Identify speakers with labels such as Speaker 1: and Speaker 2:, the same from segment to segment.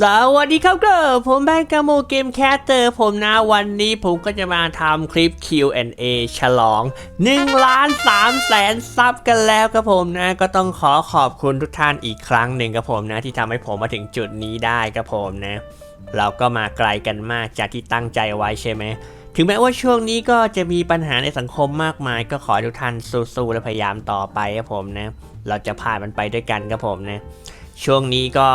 Speaker 1: สวัสดีครับก็ผมแบงกาโมเกมแคสเตอร์ผมนะวันนี้ผมก็จะมาทำคลิป Q&A ฉลอง1ล้าน3แสนซับกันแล้วครับผมนะ ก็ต้องขอขอบคุณทุกท่านอีกครั้งหนึ่งครับผมนะ ที่ทำให้ผมมาถึงจุดนี้ได้ครับผมนะ เราก็มาไกลกันมากจากที่ตั้งใจไว้ใช่ไหมถึงแม้ว่าช่วงนี้ก็จะมีปัญหาในสังคมมากมาย ก็ขอทุกท่านสู้ๆและพยายามต่อไปครับผมนะ เราจะผ่านมันไปด้วยกันครับผมนะ ช่วงนี้ก็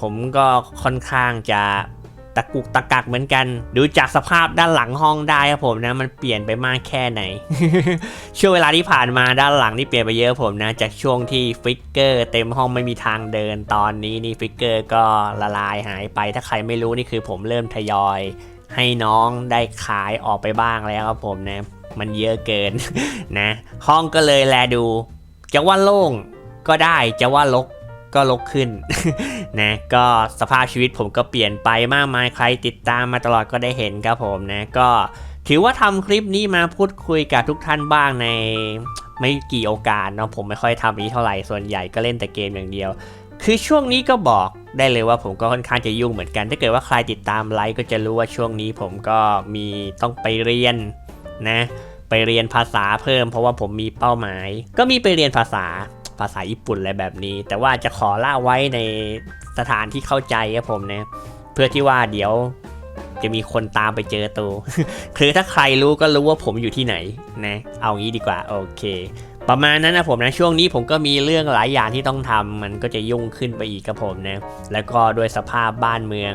Speaker 1: ผมก็ค่อนข้างจะตะกุกตะกักเหมือนกัน ดูจากสภาพด้านหลังห้องได้ครับผมนะ มันเปลี่ยนไปมากแค่ไหน ช่วงเวลาที่ผ่านมาด้านหลังนี่เปลี่ยนไปเยอะผมนะ จากช่วงที่ฟิกเกอร์เต็มห้องไม่มีทางเดินตอนนี้นี่ฟิกเกอร์ก็ละลายหายไป ถ้าใครไม่รู้นี่คือผมเริ่มทยอย ให้น้องได้ขายออกไปบ้างแล้วครับผมนะ มันเยอะเกินนะ ห้องก็เลยแลดู จะว่าโล่งก็ได้จะว่าลก ก็ลกขึ้นนะก็สภาพชีวิตผมก็เปลี่ยนไปมากมายใครติดตามมาตลอดก็ได้เห็นครับผมนะก็ถือว่าทำคลิปนี้มาพูดคุยกับทุกท่านบ้างในไม่กี่โอกาสเนาะผมไม่ค่อยทำนี้เท่าไหร่ส่วนใหญ่ก็เล่นแต่เกมอย่างเดียว คือช่วงนี้ก็บอกได้เลยว่าผมก็ค่อนข้างจะยุ่งเหมือนกัน ถ้าเกิดว่าใครติดตามไลฟ์ก็จะรู้ว่าช่วงนี้ผมก็มีต้องไปเรียนนะ ไปเรียนภาษาเพิ่มเพราะว่าผมมีเป้าหมาย ก็มีไปเรียนภาษา ภาษาญี่ปุ่นอะไรแบบนี้ แต่ว่าจะขอล่าไว้ในสถานที่เข้าใจครับผมนะเพื่อที่ว่าเดี๋ยวจะมีคนตามไปเจอตัวคือถ้าใครรู้ก็รู้ว่าผมอยู่ที่ไหนนะเอางี้ดีกว่าโอเค ประมาณนั้นนะผมนะช่วงนี้ผมก็มีเรื่องหลายอย่างที่ต้องทำมันก็จะยุ่งขึ้นไปอีกครับผมนะแล้วก็ด้วยสภาพบ้านเมือง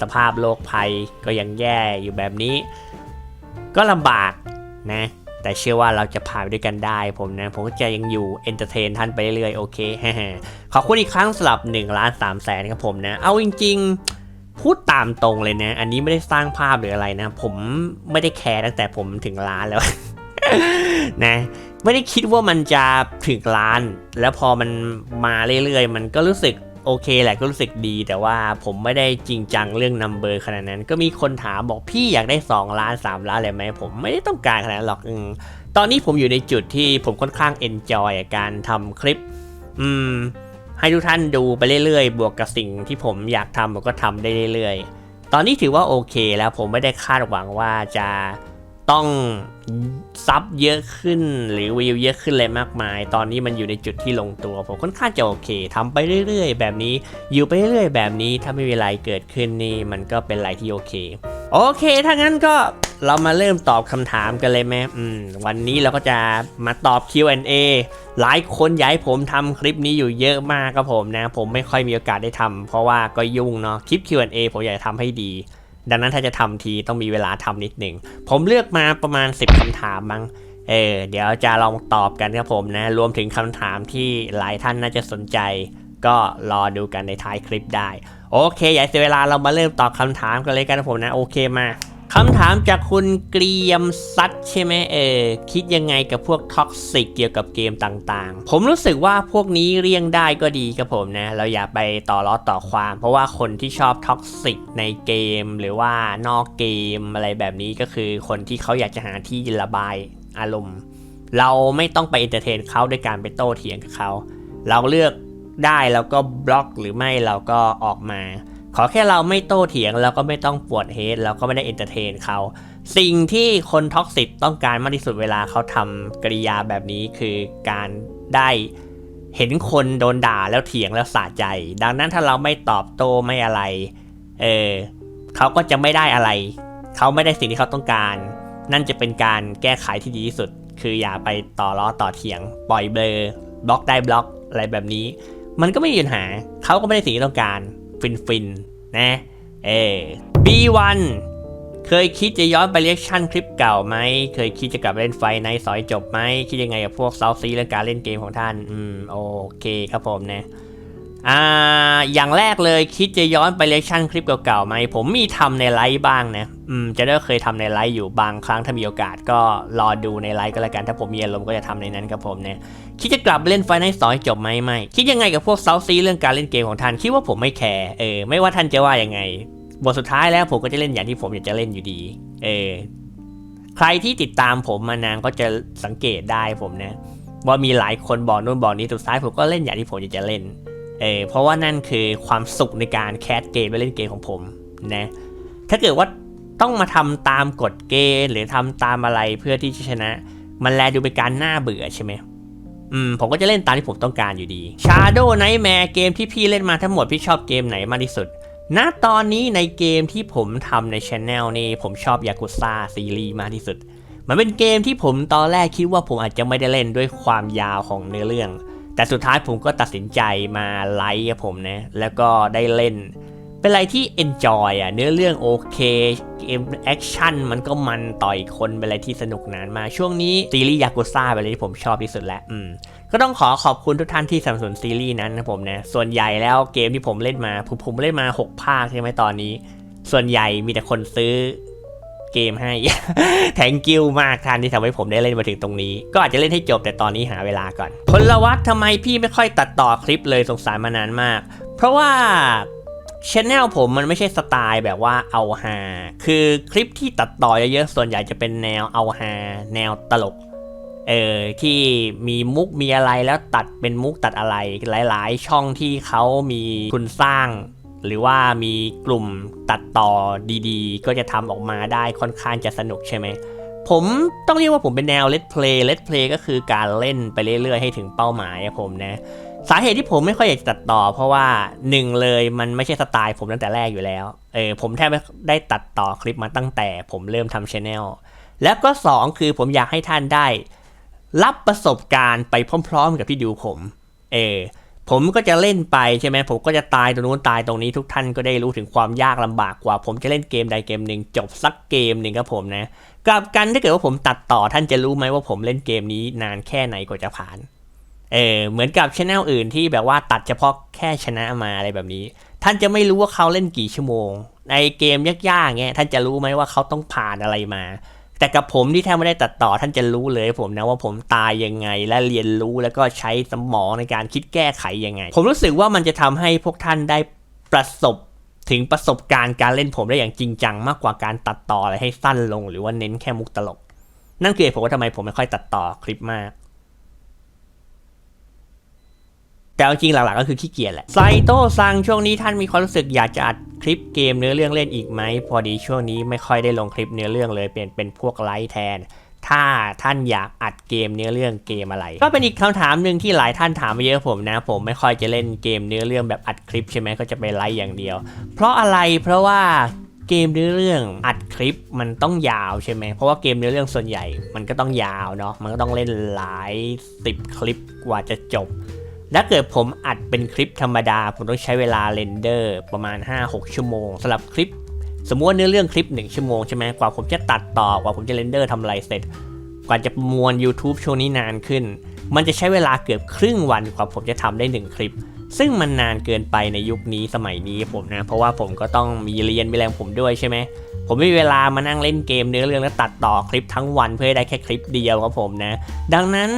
Speaker 1: สภาพโลกภัยก็ยังแย่อยู่แบบนี้ ก็ลำบากนะ แต่เชื่อว่าเราจะผ่านไปด้วยกันได้ผมนะ ผมก็จะยังอยู่เอนเตอร์เทนท่านไปเรื่อยๆโอเคขอบคุณอีกครั้งสำหรับ1ล้าน3แสนครับผมนะ เอาจริง ๆพูดตามตรงเลยนะ อันนี้ไม่ได้สร้างภาพหรืออะไรนะ ผมไม่ได้แคร์ตั้งแต่ผมถึงล้านแล้วนะ ไม่ได้คิดว่ามันจะถึงล้าน แล้วพอมันมาเรื่อยๆ มันก็รู้สึก โอเคแหละก็รู้สึกดีแต่ว่าผมไม่ได้จริงจังเรื่องนัมเบอร์ขนาดนั้น ก็มีคนถามบอกพี่อยากได้ 2 ล้าน 3 ล้านอะไรไหมผมไม่ได้ต้องการขนาดนั้นหรอกอมตอนนี้ผมอยู่ในจุดที่ผมค่อนข้างเอนจอยการทำคลิป อืม ให้ทุกท่านดูไปเรื่อยๆ บวกกับสิ่งที่ผมอยากทำผมก็ทำได้เรื่อยๆ ตอนนี้ถือว่าโอเคแล้วผมไม่ได้คาดหวังว่าจะ ต้องซับเยอะขึ้นหรือวิวเยอะขึ้นเลยมากมาย ตอนนี้มันอยู่ในจุดที่ลงตัว ผมค่อนข้างจะโอเคทำไปเรื่อยๆ แบบนี้ อยู่ไปเรื่อยๆ แบบนี้ถ้าไม่มีอะไรเกิดขึ้นนี่มันก็เป็นอะไรที่โอเค โอเค ถ้างั้นก็เรามาเริ่มตอบคำถามกันเลยไหมอืม วันนี้เราก็จะมาตอบ Q&A หลายคนอยากให้ผมทำคลิปนี้อยู่เยอะมากครับผมนะ ผมไม่ค่อยมีโอกาสได้ทำเพราะว่าก็ยุ่งเนาะ คลิป Q&A ผมอยากทำให้ดี ดังนั้นถ้าจะทำทีต้องมีเวลาทำนิดหนึ่ง ผมเลือกมาประมาณ 10คำถามมั้งเออเดี๋ยวจะลองตอบกันครับผมนะ รวมถึงคำถามที่หลายท่านน่าจะสนใจ ก็รอดูกันในท้ายคลิปได้ โอเคอย่าเสียเวลาเรามาเริ่มตอบคำถามกันเลยกันนะผมนะ โอเคมา คำถามจากคุณเกรียมซัดใช่ไหมเออคิดยังไงกับพวกท็อกซิกเกี่ยวกับเกมต่างๆ ผมรู้สึกว่าพวกนี้เลี่ยงได้ก็ดีครับผมนะ เราอย่าไปต่อล้อต่อความ เพราะว่าคนที่ชอบท็อกซิกในเกม หรือว่านอกเกมอะไรแบบนี้ก็คือคนที่เขาอยากจะหาที่ระบายอารมณ์ เราไม่ต้องไปเอนเตอร์เทนเขาด้วยการไปโต้เถียงกับเขา เราเลือกได้แล้วก็บล็อกหรือไม่เราก็ออกมา ขอแค่เราไม่โต้เถียงเราก็ไม่ต้องปวดเฮดเราก็ไม่ได้เอนเตอร์เทนเขา สิ่งที่คนท็อกซิตต้องการมากที่สุดเวลาเขาทำกริยาแบบนี้คือการได้เห็นคนโดนด่าแล้วเถียงแล้วสะใจ ดังนั้นถ้าเราไม่ตอบโต้ไม่อะไร เออเขาก็จะไม่ได้อะไร เขาไม่ได้สิ่งที่เขาต้องการ นั่นจะเป็นการแก้ไขที่ดีที่สุด คืออย่าไปต่อล้อต่อเถียง ปล่อยเบลอบล็อกได้บล็อกอะไรแบบนี้ มันก็ไม่มีปัญหา เขาก็ไม่ได้สิ่งที่ต้องการ ฟินฟินๆนะเออ B1 เคยคิดจะย้อนไปเรียกชั่นคลิปเก่าไหม เคยคิดจะกลับเล่นไฟในซอยจบไหม คิดยังไงกับพวกเซาซีและการเล่นเกมของท่าน อืม โอเคครับผมนะอ่าอย่างแรกเลยคิดจะย้อนไปเรียกชั่นคลิปเก่าๆไหม ผมมีทำในไลฟ์บ้างนะ อืมจะได้เคยทำในไลฟ์อยู่บางครั้งถ้ามีโอกาสก็รอดูในไลฟ์ก็แล้วกัน ถ้าผมมีอารมณ์ก็จะทำในนั้นครับผมเนี่ยคิดจะกลับเล่นไฟในซอยจบไหมไม่ คิดยังไงกับพวกเซาซีเรื่องการเล่นเกมของท่านคิดว่าผมไม่แคร์เออไม่ว่าท่านจะว่ายังไงบทสุดท้ายแล้วผมก็จะเล่นอย่างที่ผมอยากจะเล่นอยู่ดี เออใครที่ติดตามผมมานานก็จะสังเกตได้ผมนะว่ามีหลายคนบอกนู่นบอกนี้สุดท้ายผมก็เล่นอย่างที่ผมอยากจะเล่นเออเพราะว่านั่นคือความสุขในการแคสเกมและเล่นเกมของผมนะถ้าเกิดว่า ต้องมาทำตามกฎเกณฑ์หรือทำตามอะไรเพื่อที่จะชนะ มันแลดูเป็นการน่าเบื่อใช่ไหมอืมผมก็จะเล่นตามที่ผมต้องการอยู่ดี Shadow Nightmare เกมที่พี่เล่นมาทั้งหมดพี่ชอบเกมไหนมากที่สุดณตอนนี้ในเกมที่ผมทำในช anel นี่ผมชอบยากุซ่าซีรีส์มากที่สุด มันเป็นเกมที่ผมตอนแรกคิดว่าผมอาจจะไม่ได้เล่นด้วยความยาวของเนื้อเรื่อง แต่สุดท้ายผมก็ตัดสินใจมาไลค์กับผมนะ แล้วก็ได้เล่น เป็นอะไรที่ enjoy อะ เนื้อเรื่องโอเคเกมแอคชั่นมันก็มันต่อยคนเป็นอะไรที่สนุกนานมาช่วงนี้ซีรีส์ยากุซ่าเป็นอะไรที่ผมชอบที่สุดแล้วอืมก็ต้องขอขอบคุณทุกท่านที่สนับสนุนซีรีส์นั้นนะผมนะส่วนใหญ่แล้วเกมที่ผมเล่นมาผมผมเล่นมา 6 ภาคใช่ไหมตอนนี้ ส่วนใหญ่มีแต่คนซื้อเกมให้ แทงกิวมากท่านที่ทำให้ผมได้เล่นมาถึงตรงนี้ ก็อาจจะเล่นให้จบแต่ตอนนี้หาเวลาก่อนพลวัตทำไมพี่ไม่ค่อยตัดต่อคลิปเลยสงสารมานานมาก เพราะว่า ชแนลผมมันไม่ใช่สไตล์แบบว่าเอาฮา คือคลิปที่ตัดต่อเยอะๆ ส่วนใหญ่จะเป็นแนวเอาฮา แนวตลก เออ ที่มีมุกมีอะไรแล้วตัดเป็นมุกตัดอะไร หลายๆ ช่องที่เขามีทุนสร้าง หรือว่ามีกลุ่มตัดต่อดีๆ ก็จะทำออกมาได้ค่อนข้างจะสนุกใช่ไหม ผมต้องเรียกว่าผมเป็นแนว let play let play ก็คือการเล่นไปเรื่อยๆ ให้ถึงเป้าหมายผมนะ สาเหตุที่ผมไม่ค่อยอยากจะตัดต่อ เพราะว่าหนึ่งเลยมันไม่ใช่สไตล์ผมตั้งแต่แรกอยู่แล้ว เออผมแทบไม่ได้ตัดต่อคลิปมาตั้งแต่ผมเริ่มทำช anel แล้วก็สองคือผมอยากให้ท่านได้ รับประสบการณ์ไปพร้อม ๆ กับที่ดูผม เออผมก็จะเล่นไปใช่ไหมผมก็จะตายตรงนู้นตายตรงนี้ทุกท่านก็ได้รู้ถึงความยากลำบากกว่า ผมจะเล่นเกมใดเกมหนึ่งจบสักเกมหนึ่งครับผมนะกลับกันถ้าเกิดว่าผมตัดต่อท่านจะรู้ไหมว่าผมเล่นเกมนี้นานแค่ไหนกว่าจะผ่าน เออเหมือนกับช anel อื่นที่แบบว่าตัดเฉพาะแค่ชนะมาอะไรแบบนี้ ท่านจะไม่รู้ว่าเขาเล่นกี่ชั่วโมง ในเกมยากๆเงี้ยท่านจะรู้ไหมว่าเขาต้องผ่านอะไรมา แต่กับผมที่แทบไม่ได้ตัดต่อท่านจะรู้เลยผมนะว่าผมตายยังไงและเรียนรู้แล้วก็ใช้สมองในการคิดแก้ไขยังไง ผมรู้สึกว่ามันจะทำให้พวกท่านได้ประสบถึงประสบการณ์การเล่นผมได้อย่างจริงจังมากกว่าการตัดต่ออะไรให้สั้นลง หรือว่าเน้นแค่มุกตลก นั่นคือเหตุผลว่าทำไมผมไม่ค่อยตัดต่อคลิปมาก แต่จริงหลักๆก็คือขี้เกียจแหละไซโต้ซังช่วงนี้ท่านมีความรู้สึกอยากจะอัดคลิปเกมเนื้อเรื่องเล่นอีกไหม พอดีช่วงนี้ไม่ค่อยได้ลงคลิปเนื้อเรื่องเลย เปลี่ยนเป็นพวกไลฟ์แทน ถ้าท่านอยากอัดเกมเนื้อเรื่องเกมอะไร ก็เป็นอีกคำถามหนึ่งที่หลายท่านถามมาเยอะผมนะ ผมไม่ค่อยจะเล่นเกมเนื้อเรื่องแบบอัดคลิปใช่ไหมก็จะไปไลฟ์อย่างเดียว เพราะอะไรเพราะว่าเกมเนื้อเรื่องอัดคลิปมันต้องยาวใช่ไหม เพราะว่าเกมเนื้อเรื่องส่วนใหญ่มันก็ต้องยาวเนาะ มันก็ต้องเล่นหลายสิบคลิปกว่าจะจบ ถ้าเกิดผมอัดเป็นคลิปธรรมดา ผมต้องใช้เวลาเรนเดอร์ประมาณ 5-6 ชั่วโมงสำหรับคลิป สมมติว่าเนื้อเรื่องคลิป 1 ชั่วโมงใช่ไหมกว่าผมจะตัดต่อกว่าผมจะเรนเดอร์ทำอะไรเสร็จ กว่าจะประมวล YouTube ช่วงนี้นานขึ้น มันจะใช้เวลาเกือบครึ่งวันกว่าผมจะทำได้ 1 คลิป ซึ่งมันนานเกินไปในยุคนี้สมัยนี้ผมนะ เพราะว่าผมก็ต้องมีเรียนมีแรงผมด้วยใช่ไหมผมไม่มีเวลามานั่งเล่นเกมเนื้อเรื่องแล้วตัดต่อคลิปทั้งวันเพื่อให้ได้แค่คลิปเดียวครับผมนะ ดังนั้น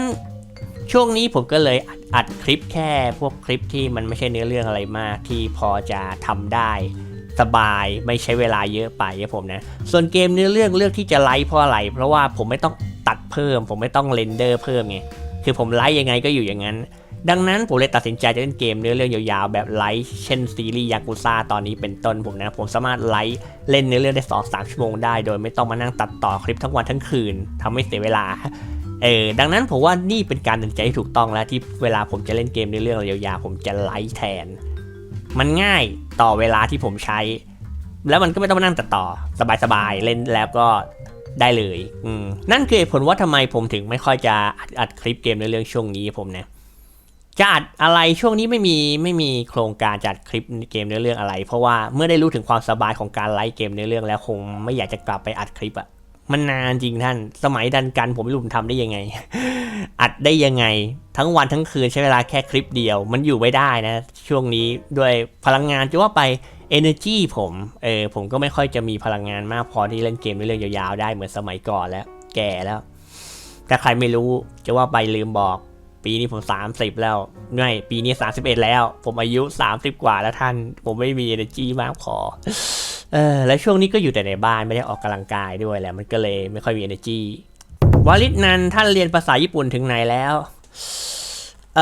Speaker 1: ช่วงนี้ผมก็เลยอัดคลิปแค่พวกคลิปที่มันไม่ใช่เนื้อเรื่องอะไรมากที่พอจะทำได้สบายไม่ใช้เวลาเยอะไปครับผมนะ ส่วนเกมเนื้อเรื่องเลือกที่จะไลฟ์เพราะอะไร เพราะว่าผมไม่ต้องตัดเพิ่ม ผมไม่ต้องเรนเดอร์เพิ่มไงคือผมไลฟ์ยังไงก็อยู่อย่างนั้น ดังนั้นผมเลยตัดสินใจจะเล่นเกมเนื้อเรื่องยาวๆแบบไลฟ์เช่นซีรีส์ยากุซ่าตอนนี้เป็นต้นผมนะ ผมสามารถไลฟ์เล่นเนื้อเรื่องได้2อสชั่วโมงได้ โดยไม่ต้องมานั่งตัดต่อคลิปทั้งวันทั้งคืนทำให้เสียเวลา เออดังนั้นผมว่านี่เป็นการตัดสินใจที่ถูกต้องแล้วที่เวลาผมจะเล่นเกมเนื้อเรื่องยาวๆผมจะไลฟ์แทน มันง่ายต่อเวลาที่ผมใช้ แล้วมันก็ไม่ต้องมานั่งตัดต่อสบายๆเล่นแล้วก็ได้เลยอืมนั่นคือเหตุผลว่าทำไมผมถึงไม่ค่อยจะอัดอัดคลิปเกมในเรื่องช่วงนี้ผมนะจะอัดอะไรช่วงนี้ไม่มีไม่มีโครงการจัดคลิปเกมในเรื่องอะไร เพราะว่าเมื่อได้รู้ถึงความสบายของการไลฟ์เกมในเรื่องแล้วคงไม่อยากจะกลับไปอัดคลิปอะ มันนานจริงท่าน สมัยดันกันผมไม่รู้ผมทำได้ยังไง อัดได้ยังไง ทั้งวันทั้งคืนใช้เวลาแค่คลิปเดียว มันอยู่ไม่ได้นะ ช่วงนี้ด้วยพลังงานจะว่าไป energy ผมเออผมก็ไม่ค่อยจะมีพลังงานมากพอที่เล่นเกมในเรื่องยาวๆได้เหมือนสมัยก่อนแล้ว แก่แล้วถ้าใครไม่รู้จะว่าไปลืมบอก ปีนี้ผม 30 แล้วไม่ปีนี้ 31 แล้ว ผมอายุ 30 กว่าแล้วท่าน ผมไม่มี energy มากพอ เออแล้วช่วงนี้ก็อยู่แต่ในบ้านไม่ได้ออกกำลังกายด้วยแหละมันก็เลยไม่ค่อยมี energy วาลิตนันท่านเรียนภาษาญี่ปุ่นถึงไหนแล้ว เอ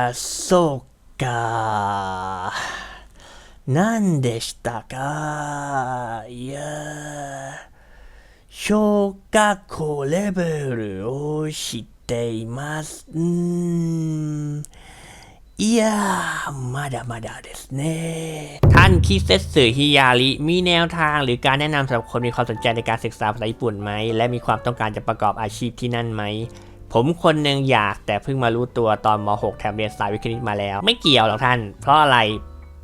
Speaker 1: อโซ か。何でしたかいや、小学校レベルを知っています。うーん。 いやมาดามาดาท่านคิเซสึฮิยาริมีแนวทางหรือการแนะนำสำหรับคนมีความสนใจในการศึกษาภาษาญี่ปุ่นไหม และมีความต้องการจะประกอบอาชีพที่นั่นไหม ผมคนหนึ่งอยากแต่เพิ่งมารู้ตัวตอนม .6 แถมเรียนสายวิทย์คณิตมาแล้ว ไม่เกี่ยวหรอกท่าน เพราะอะไร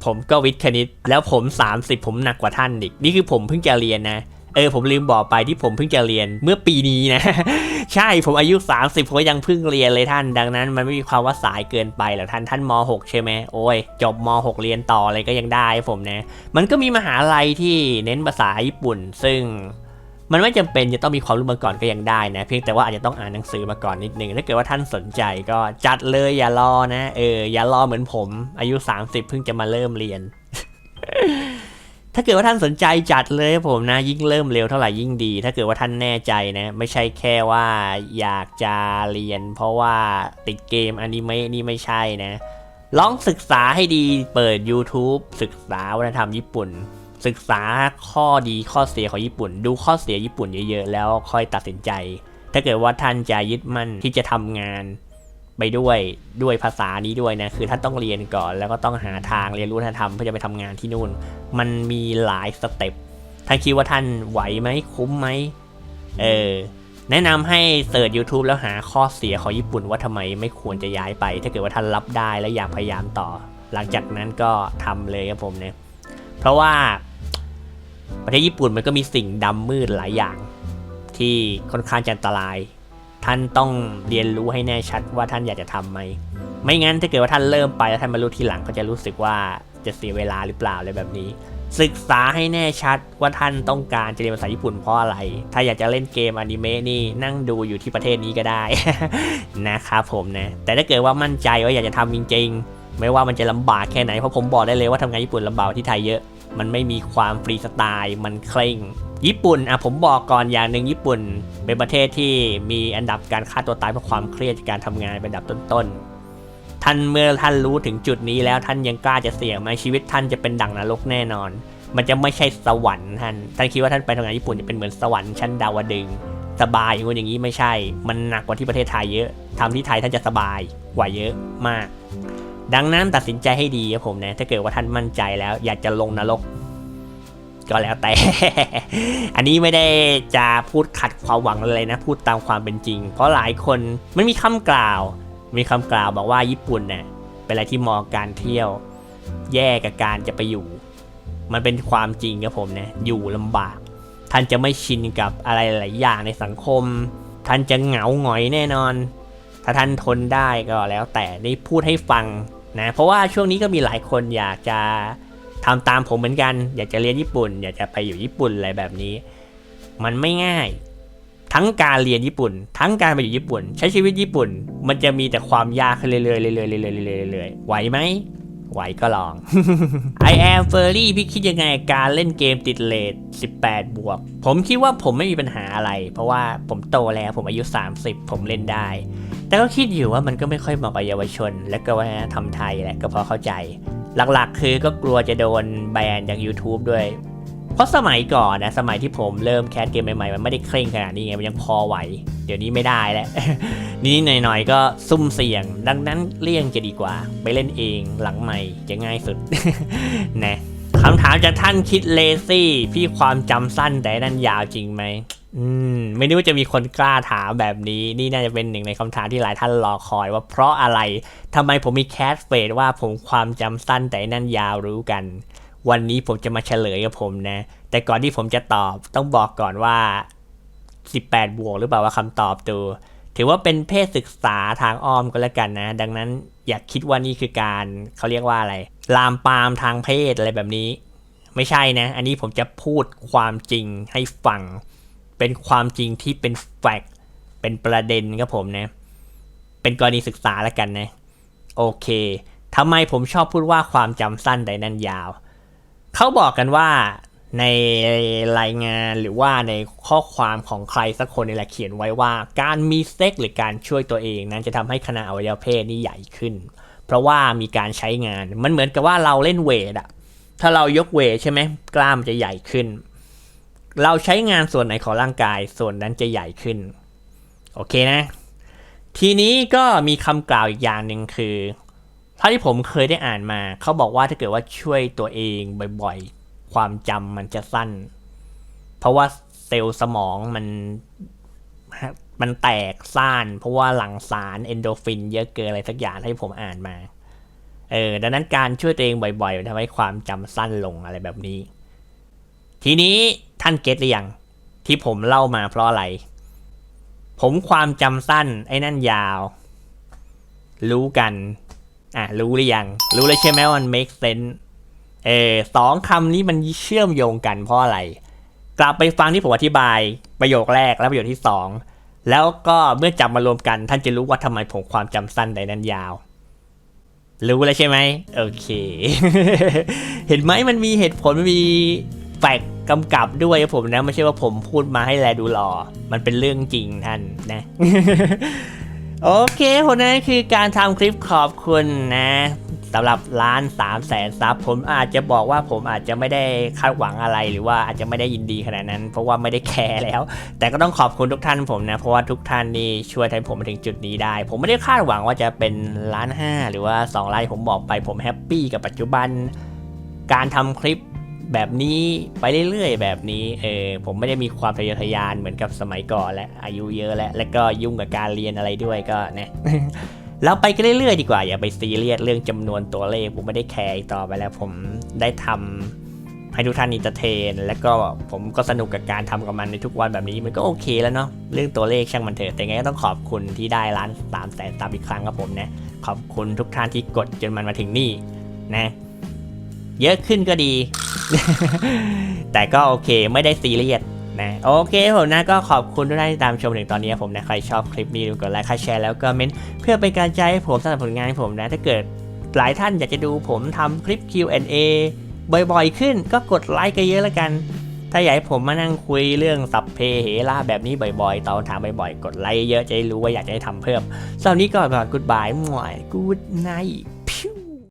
Speaker 1: ผมก็วิทย์คณิต แล้วผม 30 ผมหนักกว่าท่านอีกนี่คือผมเพิ่งจะเรียนนะ เออผมลืมบอกไปที่ผมเพิ่งจะเรียนเมื่อปีนี้นะ ใช่ผมอายุ 30ผมยังเพิ่งเรียนเลยท่าน ดังนั้นมันไม่มีความว่าสายเกินไปหรอกท่านท่านม .6 ใช่ไหมโอ้ยจบม .6 เรียนต่ออะไรก็ยังได้ผมนะ มันก็มีมหาลัยที่เน้นภาษาญี่ปุ่น ซึ่งมันไม่จำเป็นจะต้องมีความรู้มาก่อนก็ยังได้นะ เพียงแต่ว่าอาจจะต้องอ่านหนังสือมาก่อนนิดนึงถ้าเกิดว่าท่านสนใจก็จัดเลยอย่ารอนะเอออย่ารอเหมือนผม อายุ 30เพิ่งจะมาเริ่มเรียน ถ้าเกิดว่าท่านสนใจจัดเลยผมนะ ยิ่งเริ่มเร็วเท่าไหร่ยิ่งดี ถ้าเกิดว่าท่านแน่ใจนะ ไม่ใช่แค่ว่าอยากจะเรียน เพราะว่าติดเกมอนิเมะนี่ไม่ใช่นะ ลองศึกษาให้ดีเปิด YouTube ศึกษาวัฒนธรรมญี่ปุ่น ศึกษาข้อดีข้อเสียของญี่ปุ่น ดูข้อเสียญี่ปุ่นเยอะๆแล้วค่อยตัดสินใจ ถ้าเกิดว่าท่านจะยึดมั่นที่จะทำงาน ไปด้วยด้วยภาษานี้ด้วยนะคือท่านต้องเรียนก่อน แล้วก็ต้องหาทางเรียนรู้วัฒนธรรมเพื่อจะไปทำงานที่นู่น มันมีหลายสเต็ปท่านคิดว่าท่านไหวไหมคุ้มไหมเออแนะนำให้เสิร์ช YouTube แล้วหาข้อเสียของญี่ปุ่นว่าทำไมไม่ควรจะย้ายไป ถ้าเกิดว่าท่านรับได้และอยากพยายามต่อ หลังจากนั้นก็ทำเลยครับผมเนี่ยเพราะว่าประเทศญี่ปุ่นมันก็มีสิ่งดำมืดหลายอย่าง ที่ค่อนข้างจะอันตราย ท่านต้องเรียนรู้ให้แน่ชัดว่าท่านอยากจะทำไหม ไม่งั้นถ้าเกิดว่าท่านเริ่มไปแล้วท่านมารู้ทีหลังก็จะรู้สึกว่าจะเสียเวลาหรือเปล่าอะไรแบบนี้ ศึกษาให้แน่ชัดว่าท่านต้องการจะเรียนภาษาญี่ปุ่นเพราะอะไร ถ้าอยากจะเล่นเกมอนิเมะนี่นั่งดูอยู่ที่ประเทศนี้ก็ได้ นะครับผมนะ แต่ถ้าเกิดว่ามั่นใจว่าอยากจะทำจริงๆ ไม่ว่ามันจะลำบากแค่ไหนเพราะผมบอกได้เลยว่าทำงานญี่ปุ่นลำบากที่ไทยเยอะ มันไม่มีความฟรีสไตล์ มันเคร่ง ญี่ปุ่นอะผมบอกก่อนอย่างหนึ่งญี่ปุ่น เป็นประเทศที่มีอันดับการฆ่าตัวตายเพราะความเครียดจากการทำงานเป็นอันดับต้นๆ ท่านเมื่อท่านรู้ถึงจุดนี้แล้วท่านยังกล้าจะเสี่ยงไหมชีวิตท่านจะเป็นดั่งนรกแน่นอน มันจะไม่ใช่สวรรค์ท่าน ท่านคิดว่าท่านไปทำงานญี่ปุ่นจะเป็นเหมือนสวรรค์ชั้นดาวดึงสบายอย่างงู้นอย่างนี้ไม่ใช่ มันหนักกว่าที่ประเทศไทยเยอะทำที่ไทยท่านจะสบายกว่าเยอะมาก ดังนั้นตัดสินใจให้ดีครับผมนะถ้าเกิดว่าท่านมั่นใจแล้ว อยากจะลงนรก ก็แล้วแต่ อันนี้ไม่ได้จะพูดขัดความหวังเลยนะ พูดตามความเป็นจริง เพราะหลายคนมันมีคำกล่าว มีคำกล่าวบอกว่าญี่ปุ่นเนี่ยเป็นอะไรที่เหมองการเที่ยว แย่กับการจะไปอยู่ มันเป็นความจริงครับผมนะอยู่ลำบาก ท่านจะไม่ชินกับอะไรหลายอย่างในสังคม ท่านจะเหงาหงอยแน่นอน ถ้าท่านทนได้ก็แล้วแต่ได้พูดให้ฟัง นะเพราะว่าช่วงนี้ก็มีหลายคนอยากจะทำตามผมเหมือนกัน อยากจะเรียนญี่ปุ่น อยากจะไปอยู่ญี่ปุ่นอะไรแบบนี้ มันไม่ง่าย ทั้งการเรียนญี่ปุ่น ทั้งการไปอยู่ญี่ปุ่น ใช้ชีวิตญี่ปุ่น มันจะมีแต่ความยากขึ้นเรื่อยๆเรื่อยๆเรื่อยๆเรื่อยๆเรื่อยๆไหวไหมไหวก็ลอง I am Furry พี่คิดยังไงกับการเล่นเกมติดเลท18 บวก ผมคิดว่าผมไม่มีปัญหาอะไร เพราะว่าผมโตแล้วผมอายุ 30 ผมเล่นได้ แต่ก็คิดอยู่ว่ามันก็ไม่ค่อยเหมาะกับเยาวชน และก็วัฒนธรรมไทยแหละก็พอเข้าใจ หลักๆ คือก็กลัวจะโดนแบนจาก YouTube ด้วย เพราะสมัยก่อนนะสมัยที่ผมเริ่มแคสเกมใหม่ๆ มันไม่ได้เคร่งขนาดนี้ไงมันยังพอไหว เดี๋ยวนี้ไม่ได้แล้วนี่หน่อยๆ ก็ซุ่มเสี่ยง ดังนั้นเลี่ยงจะดีกว่า ไปเล่นเองหลังใหม่จะง่ายสุดนะ คำถามจากท่านคิดเลซี่ พี่ความจำสั้นแต่นั่นยาวจริงไหมอืม ไม่นึกว่าจะมีคนกล้าถามแบบนี้ นี่น่าจะเป็นหนึ่งในคำถามที่หลายท่านรอคอยว่าเพราะอะไรทำไมผมมีแคสเฟดว่าผมความจำสั้นแต่นั่นยาวรู้กัน วันนี้ผมจะมาเฉลยกับผมนะ แต่ก่อนที่ผมจะตอบต้องบอกก่อนว่า 18 บวกหรือเปล่าว่าคำตอบตัว ถือว่าเป็นเพศศึกษาทางอ้อมก็แล้วกันนะ ดังนั้นอย่าคิดว่านี่คือการเขาเรียกว่าอะไร ลามปามทางเพศอะไรแบบนี้ ไม่ใช่นะ อันนี้ผมจะพูดความจริงให้ฟัง เป็นความจริงที่เป็นแฟกต์เป็นประเด็นครับผมนะ เป็นกรณีศึกษาแล้วกันนะ โอเคทำไมผมชอบพูดว่าความจำสั้นแต่นั่นยาว เขาบอกกันว่า ในรายงานหรือว่าในข้อความของใครสักคนนี่แหละเขียนไว้ว่า การมีเซ็กหรือการช่วยตัวเอง นั้นจะทำให้ขนาดอวัยวะเพศนี่ใหญ่ขึ้น เพราะว่ามีการใช้งานมันเหมือนกับว่าเราเล่นเวทอะถ้าเรายกเวทใช่ไหมกล้ามจะใหญ่ขึ้น เราใช้งานส่วนไหนของร่างกายส่วนนั้นจะใหญ่ขึ้น โอเคนะ ทีนี้ก็มีคำกล่าวอีกอย่างหนึ่งคือเท่าที่ผมเคยได้อ่านมา เขาบอกว่าถ้าเกิดว่าช่วยตัวเองบ่อย ความจำมันจะสั้น เพราะว่าเซลล์สมองมันมันแตกซ่าน เพราะว่าหลั่งสารเอนโดฟิน เยอะเกินอะไรสักอย่างที่ผมอ่านมา เออ ดังนั้นการช่วยตัวเองบ่อยๆทำให้ความจำสั้นลงอะไรแบบนี้ ทีนี้ท่านเก็ตหรือยังที่ผมเล่ามาเพราะอะไร ผมความจำสั้น ไอ้นั่นยาว รู้กัน อะ รู้หรือยัง รู้เลยใช่ไหมว่ามัน make sense เออสองคำนี้มันเชื่อมโยงกันเพราะอะไร กลับไปฟังที่ผมอธิบายประโยคแรกและประโยคที่สองแล้วก็เมื่อจับมารวมกันท่านจะรู้ว่าทำไมผมความจำสั้นในนั้นยาว รู้แล้วใช่ไหมโอเค เห็นไหมมันมีเหตุผลมันมีแฟกกำกับด้วยผมนะ ไม่ใช่ว่าผมพูดมาให้แลดูหลอมันเป็นเรื่องจริงท่านนะ โอเคคนนั้นคือการทำคลิปขอบคุณนะ สำหรับล้าน3 0 0แสนซับผมอาจจะบอกว่าผมอาจจะไม่ได้คาดหวังอะไรหรือว่าอาจจะไม่ได้ยินดีขนาดนั้น เพราะว่าไม่ได้แคร์แล้ว แต่ก็ต้องขอบคุณทุกท่านผมนะ เพราะว่าทุกท่านนี่ช่วยทำผมมาถึงจุดนี้ได้ ผมไม่ได้คาดหวังว่าจะเป็นล้านห้าหรือว่า2ล้านผมบอกไปผมแฮปปี้กับปัจจุบัน การทำคลิปแบบนี้ไปเรื่อยๆ แบบนี้เออผมไม่ได้มีความทะเยอทะยานเหมือนกับสมัยก่อนและอายุเยอะแล้วและก็ยุ่งกับการเรียนอะไรด้วยก็นะ เราไปกันเรื่อยๆดีกว่าอย่าไปซีเรียสเรื่องจำนวนตัวเลขผมไม่ได้แคร์อีกต่อไปแล้วผมได้ทำให้ทุกท่านอินเตอร์เทน แล้วก็ผมก็สนุกกับการทำกับมันในทุกวันแบบนี้มันก็โอเคแล้วเนาะเรื่องตัวเลขช่างมันเถอะแต่ไงก็ต้องขอบคุณที่ได้ล้านสามแสนตามอีกครั้งครับผมนะขอบคุณทุกท่านที่กดจนมันมาถึงนี่นะ เยอะขึ้นก็ดี แต่ก็โอเคไม่ได้ซีเรียส นะโอเคผมนะก็ขอบคุณทุกท่านที่ตามชมถึงตอนนี้ผมนะใครชอบคลิปนี้ดูกดไลค์ค่าแชร์แล้วก็เมนต์เพื่อเป็นการใจให้ผมสำหรับผลงานของผมนะถ้าเกิดหลายท่านอยากจะดูผมทำคลิป Q&A บ่อยๆ ขึ้นก็กดไลค์กันเยอะแล้วกัน ถ้าอยากให้ผมมานั่งคุยเรื่องสัพเพเหระแบบนี้บ่อยๆตอบถามบ่อยๆ กดไลค์เยอะจะได้รู้ว่าอยากจะให้ทำเพิ่มสำหรับนนี้ก็แบบกูดบายมวยกูดไนท์